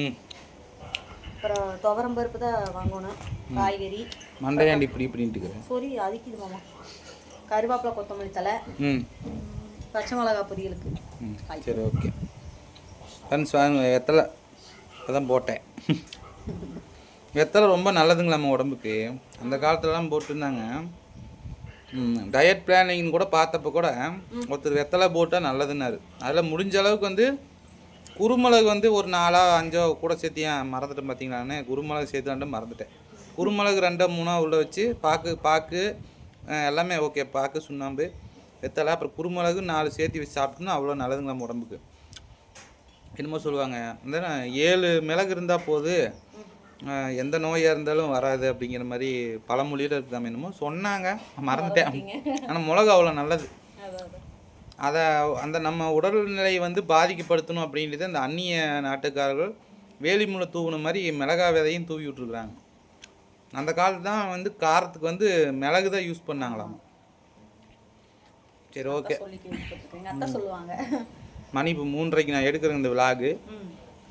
அப்புறம் துவரம் பருப்பு தான் வாங்கணும் காய்கறி. மண்டையாண்டி இப்படி இப்படின்ட்டு சொரி அதுக்குது மாமா. கருவேப்பிலை கொத்தமல்லி தலை பச்சை மிளகா பொரியலுக்கு. சரி ஓகே. ஃப்ரெண்ட்ஸ் வாங்க வெத்தலை. இப்போ தான் போட்டேன். வெத்தலை ரொம்ப நல்லதுங்களா நம்ம உடம்புக்கு? அந்த காலத்துலலாம் போட்டிருந்தாங்க. டயட் பிளானிங் கூட பார்த்தப்ப கூட ஒருத்தர் வெத்தலை போட்டால் நல்லதுன்னாரு. அதில் முடிஞ்ச அளவுக்கு வந்து குருமிளகு வந்து ஒரு நாலோ அஞ்சோ கூட சேர்த்து ஏன் மறந்துட்டேன் பார்த்தீங்களான்னு குருமிளகு சேர்த்துலான்ட்டு மறந்துட்டேன். குருமிளகு ரெண்டோ மூணோ உள்ள வச்சு பாக்கு பாக்கு எல்லாமே ஓகே. பாக்கு சுண்ணாம்பு வெத்தலை அப்புறம் குருமிளகு நாலு சேர்த்து வச்சு சாப்பிட்டோம்னா அவ்வளோ நல்லதுங்க நம்ம உடம்புக்கு. என்னமோ சொல்லுவாங்க. அந்த ஏழு மிளகு இருந்தால் போது எந்த நோயாக இருந்தாலும் வராது அப்படிங்கிற மாதிரி பழமொழியில் இருக்குதாம என்னமோ. சொன்னாங்க. மறந்துட்டேன். ஆனால் மிளகு அவ்வளோ நல்லது. அதை அந்த நம்ம உடல்நிலை வந்து பாதிக்கப்படுத்தணும் அப்படின்றது அந்த அந்நிய நாட்டுக்காரர்கள் வேலிமுளை தூவுன மாதிரி மிளகா விதையும் தூவி விட்ருக்குறாங்க அந்த காலத்து தான் வந்து காரத்துக்கு வந்து மிளகு தான் யூஸ் பண்ணாங்களாம். சரி ஓகே. சொல்லுவாங்க. மணி இப்போ மூன்றரைக்கு நான் எடுக்கிறேன் இந்த விலாகு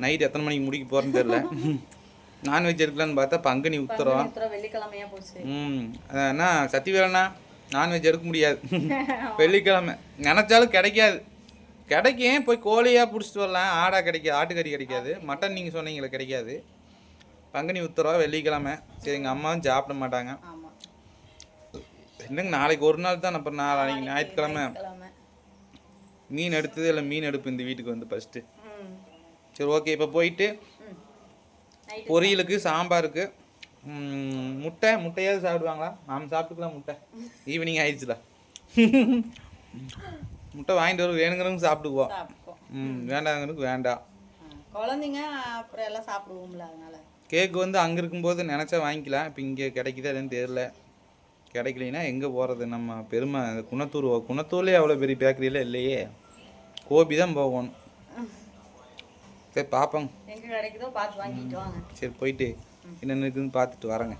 நைட் எத்தனை மணிக்கு முடிக்க போகிறேன்னு தெரில நான்வெஜ் எடுக்கலான்னு பார்த்தா பங்குனி உத்தரம். உத்தரம் வெள்ளிக்கிழமையா போச்சு. ம். அண்ணா? சத்திவேலண்ணா நான்வெஜ் எடுக்க முடியாது. வெள்ளிக்கிழமை. நினச்சாலும் கிடைக்காது. கிடைக்கும். போய் கோழியாக பிடிச்சிட்டு வரலாம். ஆடா கிடைக்காது ஆட்டுக்கறி கிடைக்காது. மட்டன் நீங்கள் சொன்னீங்களே கிடைக்காது. பங்குனி உத்தரவா வெள்ளிக்கிழமை. சரி எங்கள் அம்மாவும் சாப்பிட மாட்டாங்க. என்னங்க நாளைக்கு ஒரு நாள் தான் அப்புறம் நாளைக்கு ஞாயிற்றுக்கிழமை? கிழமை மீன் எடுத்தது இல்லை மீன் எடுப்பு இந்த வீட்டுக்கு வந்து ஃபஸ்ட்டு சரி ஓகே இப்போ போயிட்டு பொரியலுக்கு சாம்பாருக்கு முட்டை முட்டையாவது சாப்பிடுவாங்களா? நாம் சாப்பிட்டுக்கலாம் முட்டை. ஈவினிங் ஆயிடுச்சுல முட்டை வாங்கிட்டு வரும். வேணுங்கிறவங்க சாப்பிட்டுக்குவோம். ம் வேண்டாங்கிறதுக்கு வேண்டாம் குழந்தைங்க அப்புறம் எல்லாம் சாப்பிடுவோம்ல அதனால. கேக்கு வந்து அங்கே இருக்கும்போது நினச்சா வாங்கிக்கலாம். இப்போ இங்கே கிடைக்குதா இல்லைன்னு தெரில கிடைக்கலைன்னா எங்கே போகிறது நம்ம பெருமை குணத்தூர் குணத்தூர்லேயே அவ்வளோ பெரிய பேக்கரியில் இல்லையே. கோபி தான் போகணும். சரி பார்ப்போங்க எங்க கிடைக்குதோ பார்த்து வாங்கிட்டு வாங்க. சரி போயிட்டு என்னென்ன இருக்குதுன்னு பார்த்துட்டு வரேங்க.